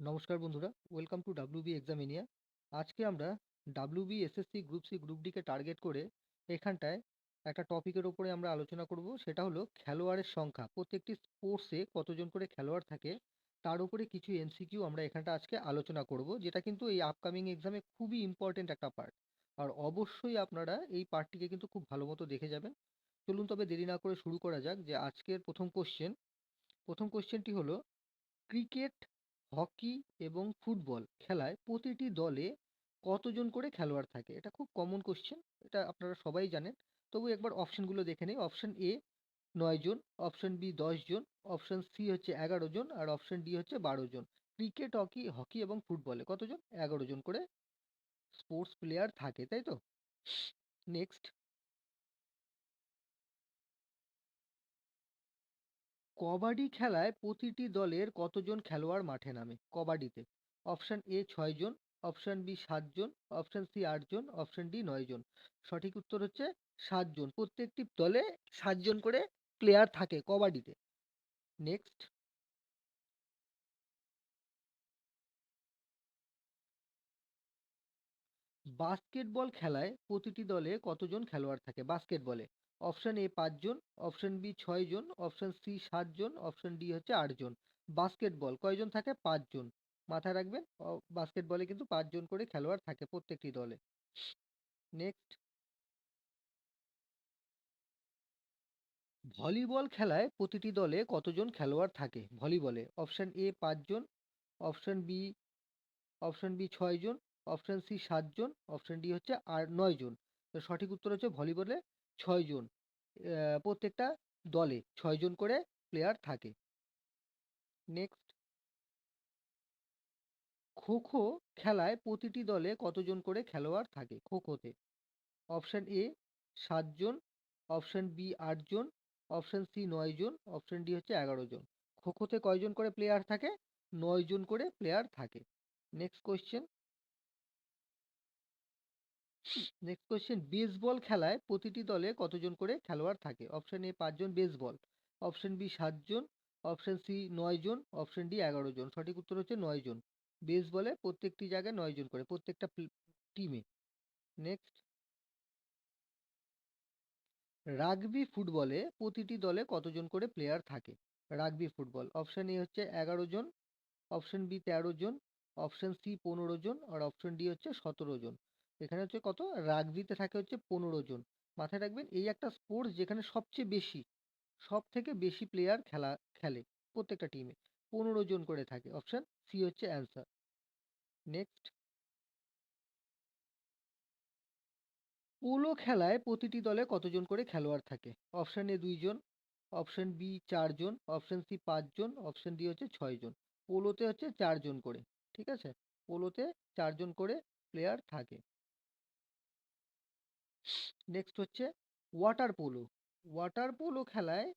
নমস্কার বন্ধুরা welcome to WB এক্সামিনিয়া আজকে আমরা WB SSC group C group decay target করে এখানটায় একটা টপিকের ওপরে আমরা আলোচনা করব, সেটা হলো খেলোয়াড়ের সংখ্যা। প্রত্যেকটি স্পোর্টসে কতজন করে খেলোয়াড় থাকে, তার উপরে কিছু এমসিকিউ আমরা এখানটা আজকে আলোচনা করব, যেটা কিন্তু এই আপকামিং এক্সামে খুবই ইম্পর্টেন্ট একটা পার্ট আর অবশ্যই আপনারা এই পার্টটিকে কিন্তু খুব ভালো মতো দেখে যাবেন। চলুন তবে দেরি না করে শুরু করা যাক যে আজকের প্রথম কোশ্চেন প্রথম কোশ্চেনটি হলো ক্রিকেট হকি এবং ফুটবল খেলায় প্রতিটি দলে কতজন করে খেলোয়াড় থাকে? এটা খুব কমন কোশ্চেন এটা আপনারা সবাই জানেন। তবু একবার অপশনগুলো দেখে নিই। অপশন এ নয় জন অপশন বি দশ জন অপশন সি হচ্ছে এগারো জন, আর অপশন ডি হচ্ছে বারো জন। ক্রিকেট, হকি হকি এবং ফুটবলে কতজন? এগারো জন করে স্পোর্টস প্লেয়ার থাকে, তাই তো? নেক্সট কবাডি খেলায় প্রতিটি দলের কতজন খেলোয়াড় মাঠে নামে? কবাডিতে। অপশন এ ছয় জন, অপশন বি সাতজন অপশন সি আটজন অপশন ডি নয় জন। সঠিক উত্তর হচ্ছে সাতজন প্রত্যেকটি দলে সাতজন করে প্লেয়ার থাকে কবাডিতে। নেক্সট বাস্কেটবল খেলায় প্রতিটি দলে কতজন খেলোয়াড় থাকে? বাস্কেটবলে। অপশন এ পাঁচজন অপশন বি ছয় জন অপশন সি সাতজন অপশন ডি হচ্ছে আটজন। বাস্কেটবল কয়জন থাকে? পাঁচজন। মাথায় রাখবেন বাস্কেটবলে কিন্তু পাঁচজন করে খেলোয়াড় থাকে প্রত্যেকটি দলে। নেক্সট ভলিবল খেলায় প্রতিটি দলে কতজন খেলোয়াড় থাকে? ভলিবলে অপশন এ পাঁচজন অপশন বি অপশন বি ছয়জন অপশন সি সাতজন অপশন ডি হচ্ছে আর নয় জন তো সঠিক উত্তর হচ্ছে ভলিবলে ছয়জন প্রত্যেকটা দলে ছয়জন করে প্লেয়ার থাকে। নেক্সট খো খো খেলায় প্রতিটি দলে কতজন করে খেলোয়াড় থাকে খো খোতে অপশন এ সাতজন অপশন বি আটজন অপশন সি নয় জন। অপশন ডি হচ্ছে এগারো জন। খো খোতে কয়জন করে প্লেয়ার থাকে? নয় জন করে প্লেয়ার থাকে। Next question next question baseball খেলায় প্রতিটি দলে কতজন করে খেলোয়াড় থাকে? অপশন এ পাঁচজন বেসবল অপশন বি সাতজন অপশন সি নয় জন অপশন ডি এগারো জন সঠিক উত্তর হচ্ছে নয় জন বেসবলে প্রত্যেকটি জায়গায় নয় জন করে, প্রত্যেকটা টিমে নেক্সট রাগবি ফুটবলে প্রতিটি দলে কতজন করে প্লেয়ার থাকে? রাগবি ফুটবল অপশন এ হচ্ছে এগারো জন অপশন বি তেরো জন অপশন সি পনেরো জন আর অপশন ডি হচ্ছে সতেরো জন এখানে হচ্ছে কত? রাগবিতে থাকে হচ্ছে পনেরো জন। মাথায় রাখবেন এই একটা স্পোর্টস যেখানে সবচেয়ে বেশি সব থেকে বেশি প্লেয়ার খেলা, খেলে প্রত্যেকটা টিমে পনেরো জন করে থাকে। অপশন সি হচ্ছে অ্যান্সার নেক্সট পোলো খেলায় প্রতিটি দলে কতজন করে খেলোয়াড় থাকে? অপশন এ দুইজন অপশন বি চারজন অপশন সি পাঁচজন অপশন ডি হচ্ছে ছয়জন পোলোতে হচ্ছে চারজন করে, ঠিক আছে? পোলোতে চারজন করে প্লেয়ার থাকে। নেক্সট হচ্ছে ওয়াটার পোলো ওয়াটার পোলো খেলায়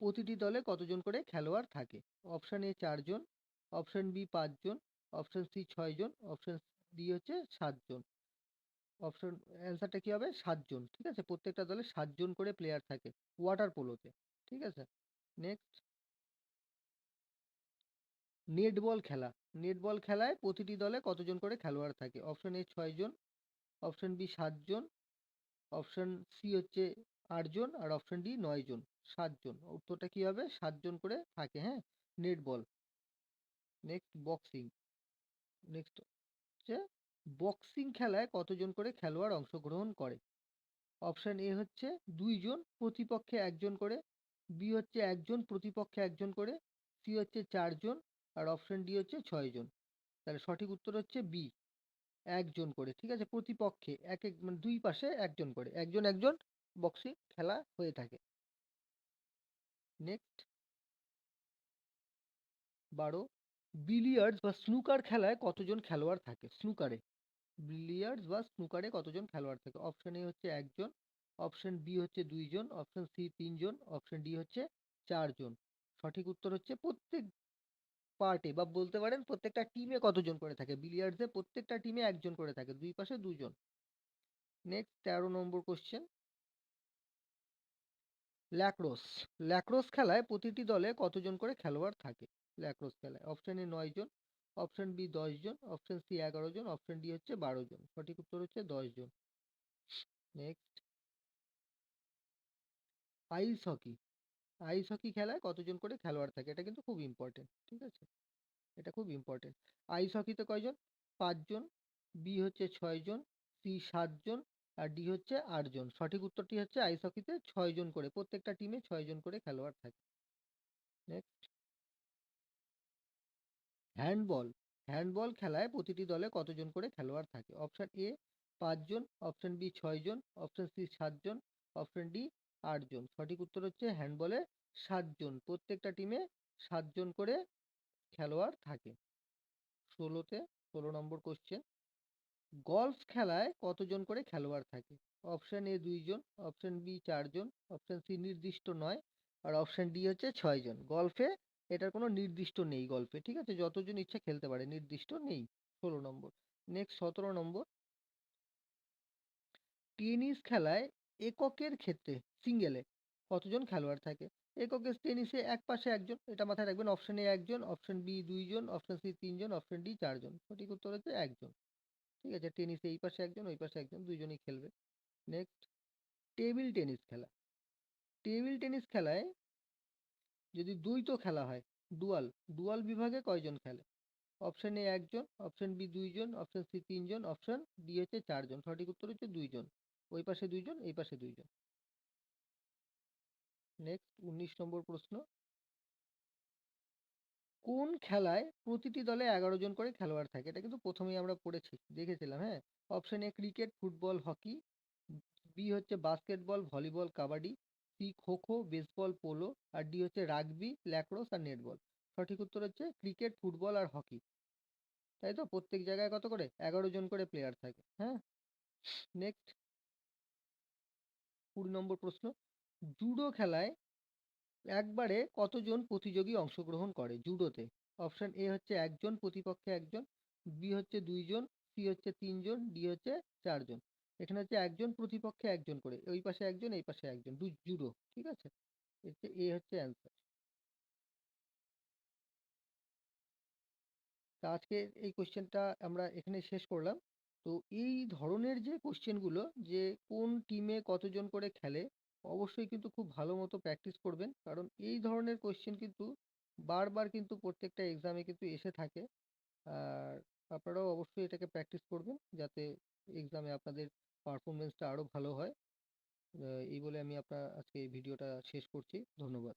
প্রতিটি দলে কতজন করে খেলোয়াড় থাকে? অপশন এ চারজন অপশন বি পাঁচজন অপশন সি ছয়জন অপশন ডি হচ্ছে সাতজন। অপশন অ্যান্সারটা কি হবে? সাতজন, ঠিক আছে? প্রত্যেকটা দলে সাতজন করে প্লেয়ার থাকে ওয়াটার পোলোতে ঠিক আছে? নেক্সট নেটবল খেলা. নেটবল খেলায় প্রতিটি দলে কতজন করে খেলোয়াড় থাকে? অপশন এ ছয়জন অপশন বি সাতজন অপশন সি হচ্ছে আটজন আর অপশন ডি নয় জন সাতজন উত্তরটা কি হবে? সাতজন করে থাকে হ্যাঁ? Netball next boxing next হচ্ছে বক্সিং খেলায় কতজন করে খেলোয়াড় অংশগ্রহণ করে? অপশন এ হচ্ছে দুইজন প্রতিপক্ষে একজন করে। বি হচ্ছে একজন প্রতিপক্ষে একজন করে। সি হচ্ছে চারজন আর অপশন ডি হচ্ছে ছয়জন তাহলে সঠিক উত্তর হচ্ছে বি একজন করে, ঠিক আছে? প্রতিপক্ষে এক এক মানে দুই পাশে একজন করে, একজন একজন বক্সিং খেলা হয়ে থাকে। নেক্সট বারো বিলিয়ার্ডস বা স্নুকার খেলায় কতজন খেলোয়াড় থাকে? স্নুকারে বিলিয়ার্ডস বা স্নুকারে কতজন খেলোয়াড় থাকে? অপশন এ হচ্ছে একজন অপশন বি হচ্ছে দুইজন অপশন সি তিনজন অপশন ডি হচ্ছে চারজন। সঠিক উত্তর হচ্ছে প্রত্যেক পার্টে বা বলতে পারেন প্রত্যেকটা টিমে কতজন করে থাকে? বিলিয়ার্ডসে প্রত্যেকটা টিমে একজন করে থাকে, দুই পাশে দুজন। নেক্সট তেরো নম্বর কোশ্চেন ল্যাক্রোস ল্যাক্রোস খেলায় প্রতিটি দলে কতজন করে খেলোয়াড় থাকে? ল্যাক্রোস খেলায়। অপশন এ নয় জন অপশন বি দশ জন অপশন সি এগারো জন অপশন ডি হচ্ছে বারো জন। সঠিক উত্তর হচ্ছে দশ জন। Next ice hockey ice hockey খেলায় কতজন করে খেলোয়াড় থাকে, এটা কিন্তু খুব ইম্পর্টেন্ট ঠিক আছে? এটা খুব ইম্পর্টেন্ট আইস হকিতে কয়জন? পাঁচজন বি হচ্ছে ছয়জন সি সাতজন, আর ডি হচ্ছে আটজন। সঠিক উত্তরটি হচ্ছে আইস হকিতে ছয়জন করে, প্রত্যেকটা টিমে ছয়জন করে খেলোয়াড় থাকে। নেক্সট হ্যান্ডবল হ্যান্ডবল খেলায় প্রতিটি দলে কতজন করে খেলোয়াড় থাকে? অপশন এ পাঁচজন অপশন বি ছয়জন অপশন সি সাতজন অপশন ডি আটজন সঠিক উত্তর হচ্ছে হ্যান্ডবলে সাতজন প্রত্যেকটা টিমে সাতজন করে খেলোয়াড় থাকে। ষোলোতে ষোলো নম্বর কোশ্চেন গলফ খেলায় কতজন করে খেলোয়াড় থাকে? অপশন এ দুইজন অপশন বি চারজন অপশন সি নির্দিষ্ট নয়, আর অপশন ডি হচ্ছে ছয়জন গলফে এটার কোনো নির্দিষ্ট নেই গল্পে ঠিক আছে? যতজন ইচ্ছা খেলতে পারে, নির্দিষ্ট নেই। ষোলো নম্বর। নেক্সট সতেরো নম্বর টেনিস খেলায় এককের ক্ষেত্রে সিঙ্গেলে কতজন খেলোয়াড় থাকে? এককের টেনিসে এক পাশে একজন, এটা মাথায় রাখবেন অপশন এ একজন অপশন বি দুইজন অপশন সি তিনজন অপশন ডি চারজন। সঠিক উত্তর হচ্ছে একজন। ঠিক আছে টেনিসে এই পাশে একজন, ওই পাশে একজন, দুইজনই খেলবে। নেক্সট টেবিল টেনিস খেলা। টেবিল টেনিস খেলায় যদি দ্বৈত খেলা হয় ডুয়াল ডুয়াল বিভাগে কয়জন খেলে? অপশন এ একজন অপশন বি দুইজন অপশন সি তিনজন অপশন ডি হচ্ছে চারজন। সঠিক উত্তর হচ্ছে দুইজন। ওই পাশে দুইজন, এই পাশে দুইজন। নেক্সট উনিশ নম্বর প্রশ্ন। কোন খেলায় প্রতিটি দলে এগারো জন করে খেলোয়াড় থাকে? এটা কিন্তু প্রথমেই আমরা পড়েছি, দেখেছিলাম হ্যাঁ? Option A cricket football hockey B হচ্ছে basketball volleyball kabaddi. C kho kho baseball polo আর ডি হচ্ছে রাগবি ল্যাক্রোস আর নেটবল সঠিক উত্তর হচ্ছে ক্রিকেট ফুটবল আর হকি তাই তো? প্রত্যেক জায়গায় কত করে? এগারো জন করে প্লেয়ার থাকে হ্যাঁ? নেক্সট কুড়ি নম্বর প্রশ্ন। জুডো খেলায় একবারে কতজন প্রতিযোগী অংশগ্রহণ করে জুডোতে? অপশন এ হচ্ছে একজন, প্রতিপক্ষে একজন, বি হচ্ছে দুইজন, সি হচ্ছে তিনজন, ডি হচ্ছে চারজন। এখানে হচ্ছে একজন, প্রতিপক্ষে একজন করে ওই পাশে একজন, এই পাশে একজন দু জুডো, ঠিক আছে? এ হচ্ছে অ্যান্সার। তা আজকে এই কোশ্চেনটা আমরা এখানে শেষ করলাম। তো এই ধরনের যে কোশ্চেনগুলো যে কোন টিমে কতজন করে খেলে, অবশ্যই কিন্তু খুব ভালো মতো প্র্যাকটিস করবেন। কারণ এই ধরনের কোশ্চেন কিন্তু বারবার কিন্তু প্রত্যেকটা এক্সামে কিন্তু এসে থাকে। আর আপনারাও অবশ্যই এটাকে প্র্যাকটিস করবেন যাতে এক্সামে আপনাদের পারফরমেন্সটা আরও ভালো হয়। এই বলে আমি আপনার আজকে এই ভিডিওটা শেষ করছি। ধন্যবাদ।